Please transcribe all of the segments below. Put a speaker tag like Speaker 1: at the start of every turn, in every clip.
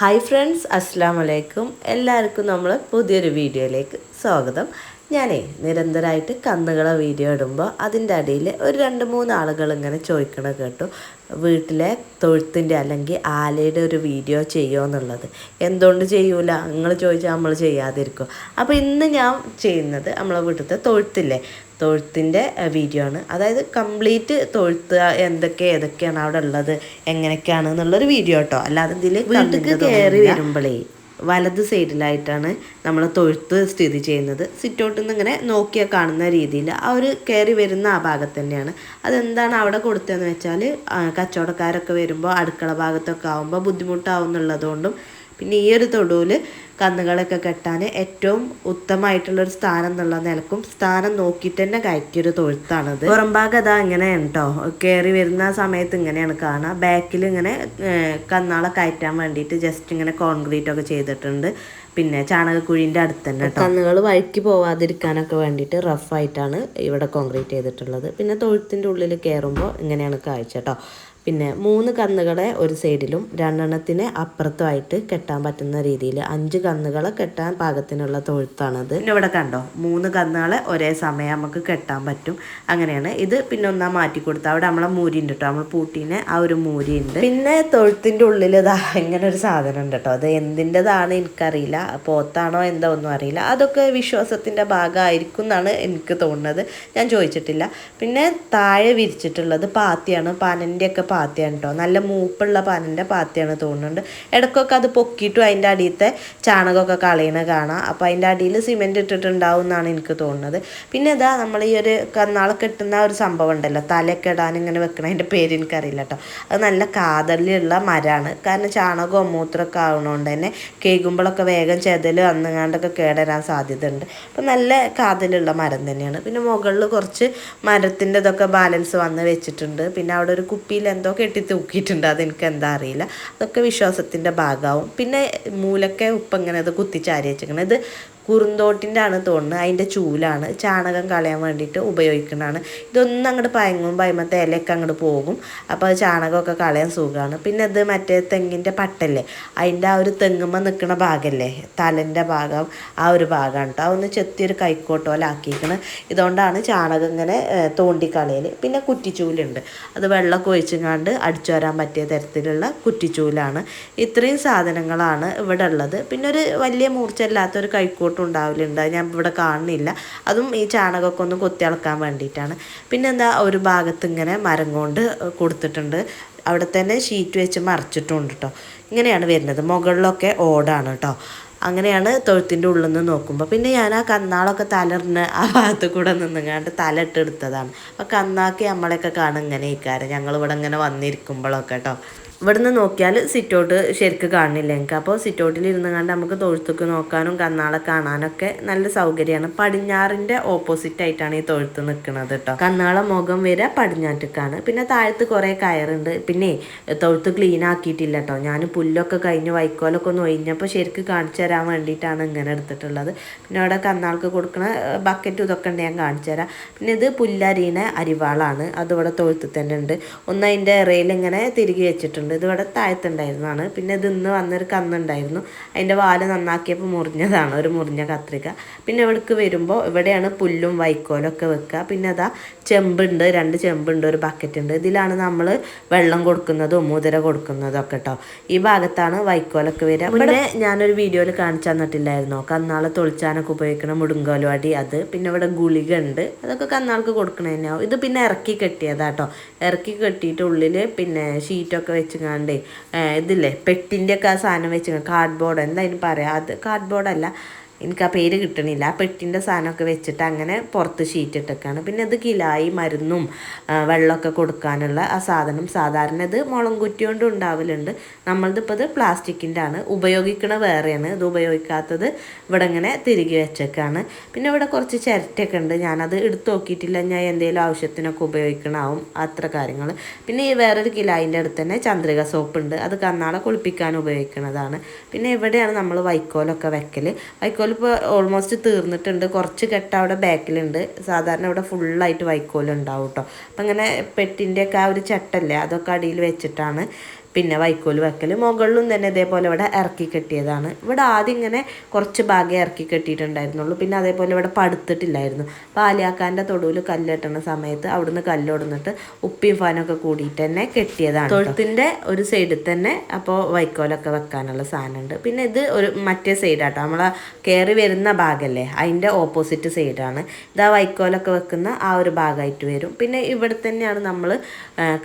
Speaker 1: Hi friends അസ്സാം വലൈക്കും എല്ലാവർക്കും നമ്മൾ പുതിയൊരു വീഡിയോയിലേക്ക് സ്വാഗതം. ഞാനേ നിരന്തരമായിട്ട് കന്നുകളെ വീഡിയോ ഇടുമ്പോൾ അതിന്റെ അടിയിൽ ഒരു രണ്ട് മൂന്ന് ആളുകൾ ഇങ്ങനെ ചോദിക്കണ കേട്ടു. വീട്ടിലെ തൊഴുത്തിന്റെ അല്ലെങ്കിൽ ആലയുടെ ഒരു വീഡിയോ ചെയ്യുമോ എന്നുള്ളത്. എന്തുകൊണ്ട് ചെയ്യൂല? നിങ്ങൾ ചോദിച്ചാൽ നമ്മൾ ചെയ്യാതിരിക്കും. അപ്പോൾ ഇന്ന് ഞാൻ ചെയ്യുന്നത് നമ്മളെ വീട്ടിലത്തെ തൊഴുത്തില്ലേ? തൊഴുത്തിന്റെ വീഡിയോ ആണ്. അതായത് കംപ്ലീറ്റ് തൊഴുത്ത് എന്തൊക്കെ ഏതൊക്കെയാണ് അവിടെ ഉള്ളത് എങ്ങനെയൊക്കെയാണ് എന്നുള്ളൊരു വീഡിയോ കേട്ടോ. അല്ലാതെ ഇതിൽ വീട്ടിലേക്ക് കയറി വരുമ്പോഴേ വലത് സൈഡിലായിട്ടാണ് നമ്മൾ തൊഴുത്ത് സ്ഥിതി ചെയ്യുന്നത്. സിറ്റൗട്ടിൽ നിന്ന് ഇങ്ങനെ നോക്കിയാൽ കാണുന്ന രീതിയിൽ ആ ഒരു കയറി വരുന്ന ആ ഭാഗത്ത് തന്നെയാണ് അതെന്താണ് അവിടെ കൊടുത്തതെന്ന് വെച്ചാൽ കച്ചവടക്കാരൊക്കെ വരുമ്പോൾ അടുക്കള ഭാഗത്തൊക്കെ ആകുമ്പോൾ ബുദ്ധിമുട്ടാവും എന്നുള്ളതുകൊണ്ടും പിന്നെ ഈ ഒരു തൊടുവിൽ കന്നുകളൊക്കെ കെട്ടാൻ ഏറ്റവും ഉത്തമമായിട്ടുള്ളൊരു സ്ഥാനം എന്നുള്ള നിലക്കും സ്ഥാനം നോക്കിയിട്ട് തന്നെ കയറ്റിയൊരു തൊഴുത്താണത്. പുറംഭാഗം അതാ ഇങ്ങനെയാണ് കേട്ടോ കയറി വരുന്ന സമയത്ത് ഇങ്ങനെയാണ് കാണുക ബാക്കിൽ ഇങ്ങനെ കന്നാളെ കയറ്റാൻ വേണ്ടിയിട്ട് ജസ്റ്റ് ഇങ്ങനെ കോൺക്രീറ്റ് ഒക്കെ ചെയ്തിട്ടുണ്ട്. പിന്നെ ചാണകക്കുഴിന്റെ അടുത്ത് തന്നെ കന്നുകൾ വഴുക്കി പോവാതിരിക്കാനൊക്കെ വേണ്ടിയിട്ട് റഫായിട്ടാണ് ഇവിടെ കോൺക്രീറ്റ് ചെയ്തിട്ടുള്ളത്. പിന്നെ തൊഴുത്തിന്റെ ഉള്ളിൽ കയറുമ്പോൾ ഇങ്ങനെയാണ് കാഴ്ച കേട്ടോ പിന്നെ മൂന്ന് കന്നുകളെ ഒരു സൈഡിലും രണ്ടെണ്ണത്തിന് അപ്പുറത്തുമായിട്ട് കെട്ടാൻ പറ്റുന്ന രീതിയിൽ അഞ്ച് കന്നുകളെ കെട്ടാൻ പാകത്തിനുള്ള തൊഴുത്താണത്. പിന്നെ ഇവിടെ കണ്ടോ? മൂന്ന് കന്നുകളെ ഒരേ സമയം നമുക്ക് കെട്ടാൻ പറ്റും. അങ്ങനെയാണ്. ഇത് പിന്നെ ഒന്നാ മാറ്റി കൊടുത്താൽ അവിടെ നമ്മളെ മൂരി ഉണ്ട് കേട്ടോ നമ്മൾ പൂട്ടീനെ ആ ഒരു മൂരി ഉണ്ട്. പിന്നെ തൊഴുത്തിന്റെ ഉള്ളിൽ ഇതാ ഇങ്ങനെ ഒരു സാധനം ഉണ്ട് കേട്ടോ അത് എന്തിന്റെതാണ് എനിക്കറിയില്ല. പോത്താണോ എന്തോ ഒന്നും അറിയില്ല. അതൊക്കെ വിശ്വാസത്തിന്റെ ഭാഗമായിരിക്കും എന്നാണ് എനിക്ക് തോന്നുന്നത്. ഞാൻ ചോദിച്ചിട്ടില്ല. പിന്നെ താഴെ വിരിച്ചിട്ടുള്ളത് പാത്തിയാണ്. പനന്റെയൊക്കെ പാത്തിയാണ് കേട്ടോ നല്ല മൂപ്പുള്ള പാനിന്റെ പാത്തിയാണ് തോന്നുന്നുണ്ട്. ഇടയ്ക്കൊക്കെ അത് പൊക്കിയിട്ടും അതിന്റെ അടിയത്തെ ചാണകമൊക്കെ കളയണ കാണാം. അപ്പോൾ അതിന്റെ അടിയിൽ സിമെന്റ് ഇട്ടിട്ടുണ്ടാവും എന്നാണ് എനിക്ക് തോന്നുന്നത്. പിന്നെ ഇതാ നമ്മൾ ഈ ഒരു കന്നാളെ കെട്ടുന്ന ഒരു സംഭവം ഉണ്ടല്ലോ. തലയൊക്കെ ഇടാൻ ഇങ്ങനെ വെക്കണതിന്റെ പേര് എനിക്കറിയില്ല കേട്ടോ അത് നല്ല കാതലിലുള്ള മരമാണ് കാരണം ചാണകവും മൂത്രമൊക്കെ ആവണോണ്ട് തന്നെ കേൾക്കുമ്പോഴൊക്കെ വേഗം ചെതൽ വന്നുങ്ങാണ്ടൊക്കെ കേടരാൻ സാധ്യത ഉണ്ട് അപ്പം നല്ല കാതലുള്ള മരം തന്നെയാണ്. പിന്നെ മുകളിൽ കുറച്ച് മരത്തിന്റെ ഇതൊക്കെ ബാലൻസ് വന്ന് വെച്ചിട്ടുണ്ട്. പിന്നെ അവിടെ ഒരു കുപ്പിയിൽ എന്തോ കെട്ടി തൂക്കിയിട്ടുണ്ട് അതെനിക്ക് എന്താ അറിയില്ല. അതൊക്കെ വിശ്വാസത്തിന്റെ ഭാഗമാവും. പിന്നെ മൂലക്കെ ഉപ്പ് ഇങ്ങനെ അത് കുത്തിച്ചാരി വെച്ചിരിക്കണം ഇത് കുറുന്തോട്ടിന്റെ ആണ് തോന്നുന്നത്. അതിന്റെ ചൂലാണ് ചാണകം കളയാൻ വേണ്ടിയിട്ട് ഉപയോഗിക്കുന്നതാണ്. ഇതൊന്നും അങ്ങോട്ട് പയങ്ങും പയമത്തെ ഇലയൊക്കെ അങ്ങോട്ട് പോകും. അപ്പോൾ അത് ചാണകമൊക്കെ കളയാൻ സുഖമാണ്. പിന്നെ അത് മറ്റേ തെങ്ങിന്റെ പട്ടല്ലേ? അതിന്റെ ആ ഒരു തെങ്ങുമ്പോൾ നിൽക്കുന്ന ഭാഗമല്ലേ തലന്റെ ഭാഗം ആ ഒരു ഭാഗമാണ് കേട്ടോ അതൊന്ന് ചെത്തിയൊരു കൈക്കോട്ട് പോലെ ആക്കിയിരിക്കണം ഇതുകൊണ്ടാണ് ചാണകം ഇങ്ങനെ തോണ്ടിക്കളയൽ പിന്നെ കുറ്റിച്ചൂലുണ്ട്. അത് വെള്ളമൊക്കെ ഒഴിച്ചങ്ങാണ്ട് അടിച്ചു വരാൻ പറ്റിയ തരത്തിലുള്ള കുറ്റിച്ചൂലാണ്. ഇത്രയും സാധനങ്ങളാണ് ഇവിടെ ഉള്ളത്. പിന്നെ ഒരു വലിയ മൂർച്ചയില്ലാത്തൊരു കൈക്കോട്ടും ഉണ്ടാവലുണ്ട് അത് ഞാൻ ഇവിടെ കാണുന്നില്ല. അതും ഈ ചാണകമൊക്കെ ഒന്ന് കൊത്തി അളക്കാൻ വേണ്ടിയിട്ടാണ്. പിന്നെന്താ ഒരു ഭാഗത്ത് ഇങ്ങനെ മരം കൊണ്ട് കൊടുത്തിട്ടുണ്ട്. അവിടെ തന്നെ ഷീറ്റ് വെച്ച് മറച്ചിട്ടുണ്ട് കേട്ടോ ഇങ്ങനെയാണ് വരുന്നത്. മുകളിലൊക്കെ ഓടാണ് കേട്ടോ അങ്ങനെയാണ് തൊഴുത്തിന്റെ ഉള്ളിൽ നിന്ന് നോക്കുമ്പോൾ പിന്നെ ഞാൻ ആ കന്നാളൊക്കെ തലറിഞ്ഞ് ആ ഭാഗത്ത് കൂടെ നിന്നുങ്ങാണ്ട് തല ഇട്ടെടുത്തതാണ് അപ്പോൾ കന്നാക്കി നമ്മളെയൊക്കെ കാണും ഇങ്ങനെ ഇക്കാരം ഞങ്ങൾ ഇവിടെ ഇങ്ങനെ വന്നിരിക്കുമ്പോഴൊക്കെ കേട്ടോ ഇവിടുന്ന് നോക്കിയാൽ സിറ്റൗട്ട് ശരിക്ക് കാണില്ല എനിക്ക്. അപ്പോൾ സിറ്റൗട്ടിൽ ഇരുന്ന് കണ്ട് നമുക്ക് തൊഴുത്തൊക്കെ നോക്കാനും കന്നാളെ കാണാനൊക്കെ നല്ല സൗകര്യമാണ്. പടിഞ്ഞാറിന്റെ ഓപ്പോസിറ്റ് ആയിട്ടാണ് ഈ തൊഴുത്ത് നിൽക്കുന്നത് കേട്ടോ. കന്നാളെ മുഖം വരെ പടിഞ്ഞാറ്റക്കാണ്. പിന്നെ താഴത്ത് കുറേ കയറുണ്ട്. പിന്നെ തൊഴുത്ത് ക്ലീൻ ആക്കിയിട്ടില്ല കേട്ടോ. ഞാൻ പുല്ലൊക്കെ കഴിഞ്ഞ് വൈക്കോലൊക്കെ ഒന്ന് ഒഴിഞ്ഞപ്പോൾ ശരിക്ക് കാണിച്ചു തരാൻ വേണ്ടിയിട്ടാണ് ഇങ്ങനെ എടുത്തിട്ടുള്ളത്. പിന്നെ അവിടെ കന്നാൾക്ക് കൊടുക്കുന്ന ബക്കറ്റ് ഇതൊക്കെ ഉണ്ട് ഞാൻ കാണിച്ചു തരാം. പിന്നെ ഇത് പുല്ലരിയണ അരിവാളാണ്. അതിവിടെ തൊഴുത്ത് തന്നെ ഉണ്ട്. ഒന്ന് അതിന്റെ ഇറയിൽ ഇങ്ങനെ തിരികെ വെച്ചിട്ടുണ്ട് ഇത് ഇവിടെ താഴത്തുണ്ടായിരുന്നതാണ്. പിന്നെ ഇത് ഇന്ന് വന്നൊരു കന്നുണ്ടായിരുന്നു. അതിന്റെ വാൽ നന്നാക്കിയപ്പോൾ മുറിഞ്ഞതാണ് ഒരു മുറിഞ്ഞ കത്രിക. പിന്നെ ഇവിടേക്ക് വരുമ്പോൾ ഇവിടെയാണ് പുല്ലും വൈക്കോലൊക്കെ ഒക്കെ വെക്കുക. പിന്നെ അതാ ചെമ്പുണ്ട് രണ്ട് ചെമ്പുണ്ട് ഒരു ബക്കറ്റ് ഉണ്ട് ഇതിലാണ് നമ്മൾ വെള്ളം കൊടുക്കുന്നതും മുതിര കൊടുക്കുന്നതും ഒക്കെ കേട്ടോ ഈ ഭാഗത്താണ് വൈക്കോലൊക്കെ വരിക. ഇവിടെ ഞാനൊരു വീഡിയോയിൽ കാണിച്ചു തന്നിട്ടില്ലായിരുന്നോ. കന്നാളെ തൊളിച്ചാനൊക്കെ ഉപയോഗിക്കുന്ന മുടുങ്കോലുവാടി അത്. പിന്നെ ഇവിടെ ഗുളിക ഉണ്ട് അതൊക്കെ കന്നാൾക്ക് കൊടുക്കണ തന്നെയാവും. ഇത് പിന്നെ ഇറക്കി കെട്ടിയതാട്ടോ ഇറക്കി കെട്ടിയിട്ട് ഉള്ളിൽ പിന്നെ ഷീറ്റൊക്കെ വെച്ചുങ്ങാണ്ടേ ഇതില്ലേ പെട്ടിന്റെ ഒക്കെ ആ സാധനം വെച്ച് കാർഡ് ബോർഡ് എന്താ അതിന് പറയാം. അത് കാർഡ് ബോർഡല്ല എനിക്ക് ആ പേര് കിട്ടണില്ല. ആ പെട്ടിന്റെ സാധനമൊക്കെ വെച്ചിട്ട് അങ്ങനെ പുറത്ത് ഷീറ്റ് പിന്നെ ഇത് കിലായി മരുന്നും വെള്ളമൊക്കെ കൊടുക്കാനുള്ള ആ സാധനം. സാധാരണ ഇത് മുളം കുറ്റി കൊണ്ട് ഉണ്ടാവലുണ്ട്. നമ്മളിതിപ്പോൾ ഇത് പ്ലാസ്റ്റിക്കിന്റെ ആണ്. ഉപയോഗിക്കണ വേറെയാണ്. ഇത് ഉപയോഗിക്കാത്തത് ഇവിടെ ഇങ്ങനെ തിരികെ വെച്ചേക്കാണ്. പിന്നെ ഇവിടെ കുറച്ച് ചിരട്ടയൊക്കെ ഉണ്ട്. ഞാനത് എടുത്ത് നോക്കിയിട്ടില്ല. ഞാൻ എന്തെങ്കിലും ആവശ്യത്തിനൊക്കെ ഉപയോഗിക്കണമാവും. അത്ര കാര്യങ്ങൾ പിന്നെ ഈ വേറൊരു കിലായിന്റെ അടുത്ത് തന്നെ ചന്ദ്രിക സോപ്പ് ഉണ്ട്. അത് കന്നാളെ കുളിപ്പിക്കാൻ ഉപയോഗിക്കുന്നതാണ് പിന്നെ ഇവിടെയാണ് നമ്മൾ വൈക്കോലൊക്കെ വെക്കൽ വൈക്കോൽ ഇപ്പോൾ ഓൾമോസ്റ്റ് തീർന്നിട്ടുണ്ട്. കുറച്ച് കെട്ട അവിടെ ബാക്കിലുണ്ട്. സാധാരണ ഇവിടെ ഫുള്ളായിട്ട് വൈക്കോലുണ്ടാവും കേട്ടോ അപ്പം അങ്ങനെ പെട്ടിന്റെയൊക്കെ ആ ഒരു ചട്ടല്ലേ? അതൊക്കെ അടിയിൽ വെച്ചിട്ടാണ്. പിന്നെ വൈക്കോൽ വെക്കൽ മുകളിലും തന്നെ ഇതേപോലെ ഇവിടെ ഇറക്കി കെട്ടിയതാണ്. ഇവിടെ ആദ്യം ഇങ്ങനെ കുറച്ച് ഭാഗം ഇറക്കി കെട്ടിയിട്ടുണ്ടായിരുന്നുള്ളൂ. പിന്നെ അതേപോലെ ഇവിടെ പടുത്തിട്ടില്ലായിരുന്നു. അപ്പോൾ ആലിയാക്കാന്റെ തൊടുവിൽ കല്ലെട്ടണ സമയത്ത് അവിടുന്ന് കല്ലൊടുന്നിട്ട് ഉപ്പിയും ഫാനൊക്കെ കൂടിയിട്ട് തന്നെ കെട്ടിയതാണ് തൊഴുത്തിന്റെ ഒരു സൈഡിൽ തന്നെ അപ്പോൾ വൈക്കോലൊക്കെ വെക്കാനുള്ള സാധനമുണ്ട്. പിന്നെ ഇത് ഒരു മറ്റേ സൈഡാട്ടോ നമ്മളെ കയറി വരുന്ന ഭാഗമല്ലേ അതിന്റെ ഓപ്പോസിറ്റ് സൈഡാണ് ഇതാ വൈക്കോലൊക്കെ വെക്കുന്ന ആ ഒരു ഭാഗമായിട്ട് വരും. പിന്നെ ഇവിടെ തന്നെയാണ് നമ്മൾ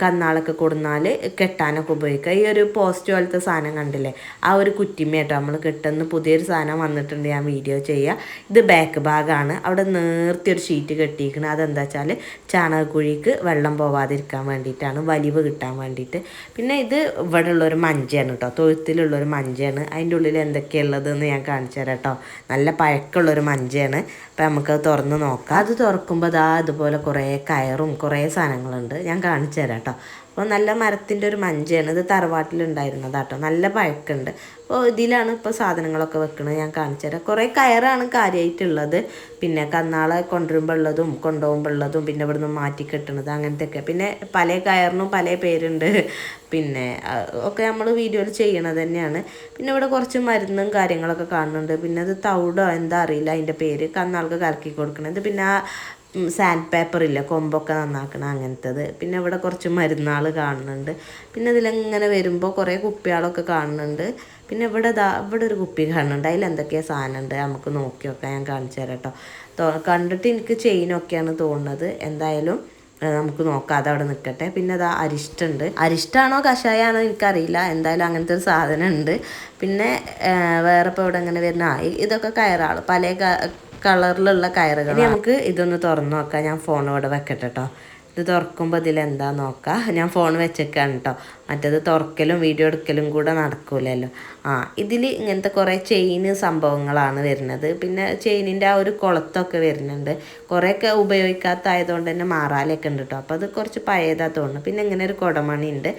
Speaker 1: കന്നാളൊക്കെ കൊടുന്നാൽ കെട്ടാനൊക്കെ ഉപയോഗിക്കുക ഈ ഒരു പോസ്റ്റ് പോലത്തെ സാധനം കണ്ടില്ലേ? ആ ഒരു കുറ്റിമേട്ടോ നമ്മൾ കിട്ടുന്ന പുതിയൊരു സാധനം വന്നിട്ടുണ്ട് ഞാൻ വീഡിയോ ചെയ്യുക ഇത് ബാക്ക് ഭാഗമാണ് അവിടെ നേർത്തി ഒരു ഷീറ്റ് കെട്ടിയിരിക്കുന്നത് അതെന്താ വെച്ചാൽ ചാണകക്കുഴിക്ക് വെള്ളം പോവാതിരിക്കാൻ വേണ്ടിയിട്ടാണ്. വലിവ് കിട്ടാൻ വേണ്ടിയിട്ട്. പിന്നെ ഇത് ഇവിടെ ഉള്ളൊരു മഞ്ചയാണ് കേട്ടോ. തൊഴുത്തിലുള്ളൊരു മഞ്ചയാണ്. അതിന്റെ ഉള്ളിൽ എന്തൊക്കെയുള്ളതെന്ന് ഞാൻ കാണിച്ചു തരാം കേട്ടോ. നല്ല പഴക്കമുള്ളൊരു മഞ്ചയാണ്. അപ്പം നമുക്കത് തുറന്ന് നോക്കാം. അത് തുറക്കുമ്പോൾ അതാ ഇതുപോലെ കുറേ കയറും കുറേ സാധനങ്ങളുണ്ട്. ഞാൻ കാണിച്ചു തരാം കേട്ടോ. അപ്പോൾ നല്ല മരത്തിന്റെ ഒരു മഞ്ചയാണ്. ഇത് തറവാട്ടിലുണ്ടായിരുന്നതാട്ടോ. നല്ല പഴക്കുണ്ട്. അപ്പോൾ ഇതിലാണ് ഇപ്പോൾ സാധനങ്ങളൊക്കെ വെക്കുന്നത് ഞാൻ കാണിച്ചു തരാം. കുറേ കയറാണ് കാര്യമായിട്ടുള്ളത് പിന്നെ കന്നാളെ കൊണ്ടുവരുമ്പോൾ ഉള്ളതും കൊണ്ടുപോകുമ്പോൾ ഉള്ളതും പിന്നെ ഇവിടുന്ന് മാറ്റി കെട്ടുന്നത് അങ്ങനത്തെയൊക്കെ. പിന്നെ പല കയറിനും പല പേരുണ്ട്. പിന്നെ ഒക്കെ നമ്മൾ വീഡിയോയിൽ ചെയ്യണത് തന്നെയാണ്. പിന്നെ ഇവിടെ കുറച്ച് മരുന്നും കാര്യങ്ങളൊക്കെ കാണുന്നുണ്ട്. പിന്നെ അത് തൗടോ എന്താ അറിയില്ല. അതിന്റെ പേര് കന്നാൾക്ക് കലക്കി കൊടുക്കണത്. പിന്നെ ആ സാൻഡ് പേപ്പറില്ല കൊമ്പൊക്കെ നന്നാക്കണം അങ്ങനത്തത്. പിന്നെ ഇവിടെ കുറച്ച് മരുന്നാൾ കാണുന്നുണ്ട്. പിന്നെ ഇതിലിങ്ങനെ വരുമ്പോൾ കുറേ കുപ്പികളൊക്കെ കാണുന്നുണ്ട്. പിന്നെ ഇവിടെ ദാ ഇവിടെ ഒരു കുപ്പി കാണുന്നുണ്ട്. അതിൽ എന്തൊക്കെയാണ് സാധനം ഉണ്ട് നമുക്ക് നോക്കി നോക്കാം. ഞാൻ കാണിച്ചു തരാം കേട്ടോ. കണ്ടിട്ട് എനിക്ക് ചെയിനൊക്കെയാണ് തോന്നുന്നത്. എന്തായാലും നമുക്ക് നോക്കാം. അതവിടെ നിൽക്കട്ടെ പിന്നെ അതാ അരിഷ്ടുണ്ട്. അരിഷ്ടാണോ കഷായമാണോ എനിക്കറിയില്ല. എന്തായാലും അങ്ങനത്തെ ഒരു സാധനം ഉണ്ട് പിന്നെ വേറെ ഇപ്പോൾ ഇവിടെ അങ്ങനെ വരുന്ന ഇതൊക്കെ കയറാൾ പല കളറിലുള്ള കയറുകൾ നമുക്ക് ഇതൊന്ന് തുറന്നു നോക്കാം. ഞാൻ ഫോൺ വെക്കട്ടെ കേട്ടോ ഇത് തുറക്കുമ്പോൾ ഇതിലെന്താ നോക്കാം? ഞാൻ ഫോൺ വെച്ചേക്കാണ് കേട്ടോ മറ്റേത് തുറക്കലും വീഡിയോ എടുക്കലും കൂടെ നടക്കൂലല്ലോ. ആ ഇതിൽ ഇങ്ങനത്തെ കുറേ ചെയിന് സംഭവങ്ങളാണ് വരുന്നത്. പിന്നെ ചെയിനിന്റെ ആ ഒരു കുളത്തൊക്കെ വരുന്നുണ്ട്. കുറേയൊക്കെ ഉപയോഗിക്കാത്തതായതുകൊണ്ട് തന്നെ മാറാലൊക്കെ ഉണ്ട് കേട്ടോ അപ്പോൾ അത് കുറച്ച് പഴയതാ തോന്നുന്നു. പിന്നെ ഇങ്ങനെ ഒരു കുടമണി ഉണ്ട്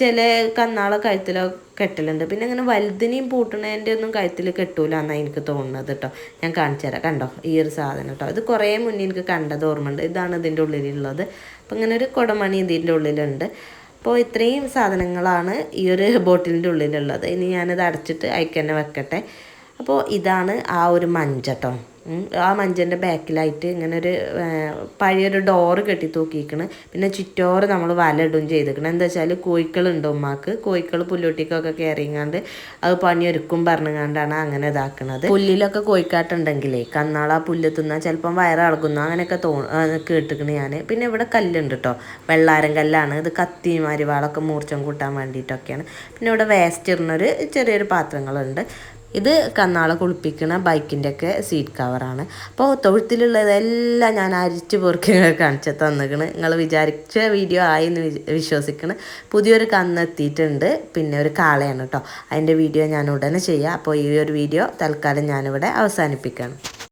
Speaker 1: ചില കന്നാളോ കഴുത്തിലോ കെട്ടലുണ്ട്. പിന്നെ ഇങ്ങനെ വലുതിനെയും പൂട്ടണേന്റെ ഒന്നും കഴുത്തിൽ കെട്ടൂല എന്നാണ് എനിക്ക് തോന്നുന്നത് കേട്ടോ ഞാൻ കാണിച്ചു തരാം. കണ്ടോ? ഈ ഒരു സാധനം കേട്ടോ ഇത് കുറേ മുന്നേ എനിക്ക് കണ്ടത് ഓർമ്മയുണ്ട് ഇതാണ് ഇതിന്റെ ഉള്ളിലുള്ളത്. അപ്പം ഇങ്ങനെ ഒരു കുടമണി ഇതിന്റെ ഉള്ളിലുണ്ട്. അപ്പോൾ ഇത്രയും സാധനങ്ങളാണ് ഈ ഒരു ബോട്ടിലിന്റെ ഉള്ളിലുള്ളത്. ഇനി ഞാനത് അടച്ചിട്ട് അയക്കന്നെ വെക്കട്ടെ. അപ്പോൾ ഇതാണ് ആ ഒരു മഞ്ച കേട്ടോ ആ മഞ്ചന്റെ ബാക്കിലായിട്ട് ഇങ്ങനെ ഒരു പഴയൊരു ഡോറ് കെട്ടി തൂക്കിയിരിക്കണ് പിന്നെ ചുറ്റോറ് നമ്മൾ വലയിടും ചെയ്തിരിക്കണം എന്താ വെച്ചാൽ കോഴിക്കളുണ്ട് ഉമ്മാക്ക്. കോഴിക്കൾ പുല്ലൊട്ടിക്കൊക്കെ കയറിങ്ങാണ്ട് അത് പണിയൊരുക്കും പറഞ്ഞുകൊണ്ടാണ് അങ്ങനെ ഇതാക്കുന്നത് പുല്ലിലൊക്കെ കോഴിക്കാട്ടുണ്ടെങ്കിലേ കന്നാള പുല്ല് തിന്നാൽ ചിലപ്പം വയറിളകുന്നു. അങ്ങനെയൊക്കെ തോ കേട്ടിക്കണ് ഞാൻ പിന്നെ ഇവിടെ കല്ലുണ്ട് കേട്ടോ വെള്ളാരം കല്ലാണ്. ഇത് കത്തി മരിവാളൊക്കെ മൂർച്ചം കൂട്ടാൻ വേണ്ടിയിട്ടൊക്കെയാണ്. പിന്നെ ഇവിടെ വേസ്റ്റ് ഇടുന്നൊരു ചെറിയൊരു പാത്രങ്ങളുണ്ട്. ഇത് കന്നാള കുളിപ്പിക്കുന്ന ബൈക്കിന്റെ ഒക്കെ സീറ്റ് കവറാണ് അപ്പോൾ തൊഴുത്തിലുള്ളതെല്ലാം ഞാൻ അരിച്ച് പൊറുക്കി കാണിച്ച് തന്നിക്കണ്. നിങ്ങൾ വിചാരിച്ച വീഡിയോ ആയി എന്ന് വിശ്വസിക്കണം. പുതിയൊരു കന്ന് എത്തിയിട്ടുണ്ട്. പിന്നെ ഒരു കാളയാണ് കേട്ടോ അതിന്റെ വീഡിയോ ഞാൻ ഉടനെ ചെയ്യാം. അപ്പോൾ ഈ ഒരു വീഡിയോ തൽക്കാലം ഞാനിവിടെ അവസാനിപ്പിക്കുകയാണ്